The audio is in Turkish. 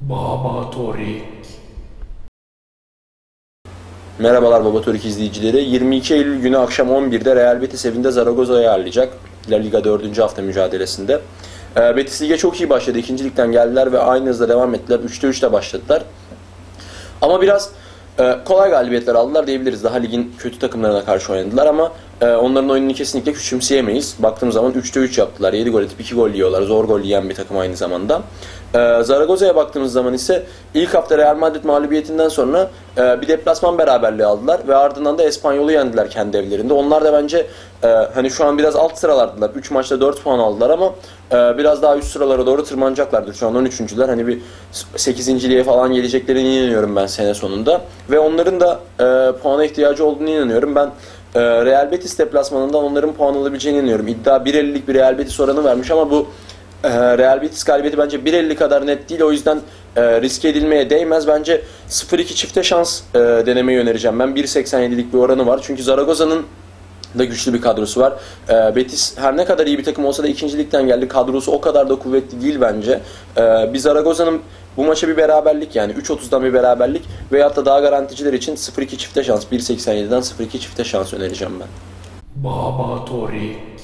Baba Torik. Merhabalar Baba Torik izleyicileri. 22 Eylül günü akşam 11'de Real Betis evinde Zaragoza'yı ağırlayacak. La Liga 4. hafta mücadelesinde. Ee, Betis Lig'e çok iyi başladı. İkinci ligden geldiler ve aynı hızla devam ettiler. 3'te 3'te başladılar. Ama biraz e, kolay galibiyetler aldılar diyebiliriz. Daha ligin kötü takımlarına karşı oynadılar ama e, onların oyununu kesinlikle küçümseyemeyiz. Baktığımız zaman 3'te 3 yaptılar. 7 gol atıp 2 gol yiyorlar. Zor gol yiyen bir takım aynı zamanda. E, Zaragoza'ya baktığımız zaman ise ilk hafta Real Madrid mağlubiyetinden sonra e, bir deplasman beraberliği aldılar ve ardından da Espanyol'u yendiler kendi evlerinde. Onlar da bence e, hani şu an biraz alt sıralardılar. 3 maçta 4 puan aldılar ama e, biraz daha üst sıralara doğru tırmanacaklardır. Şu an 13.'ler. Hani bir 8.liğe falan geleceklerine inanıyorum ben sene sonunda. Ve onların da e, puana ihtiyacı olduğunu inanıyorum. Ben e, Real Betis deplasmanından onların puan alabileceğine inanıyorum. İddia 1.50'lik bir Real Betis oranı vermiş ama bu Real Betis galibiyeti bence 1.50 kadar net değil. O yüzden e, riske edilmeye değmez. Bence 0-2 çifte şans e, denemeyi önereceğim. Ben 1.87'lik bir oranı var. Çünkü Zaragoza'nın da güçlü bir kadrosu var. E, Betis her ne kadar iyi bir takım olsa da ikincilikten geldi. Kadrosu o kadar da kuvvetli değil bence. E, biz Zaragoza'nın bu maça bir beraberlik yani 3.30'dan bir beraberlik veyahut da daha garanticiler için 0-2 çifte şans 1.87'den 0-2 çifte şans önereceğim ben. Baba Torik.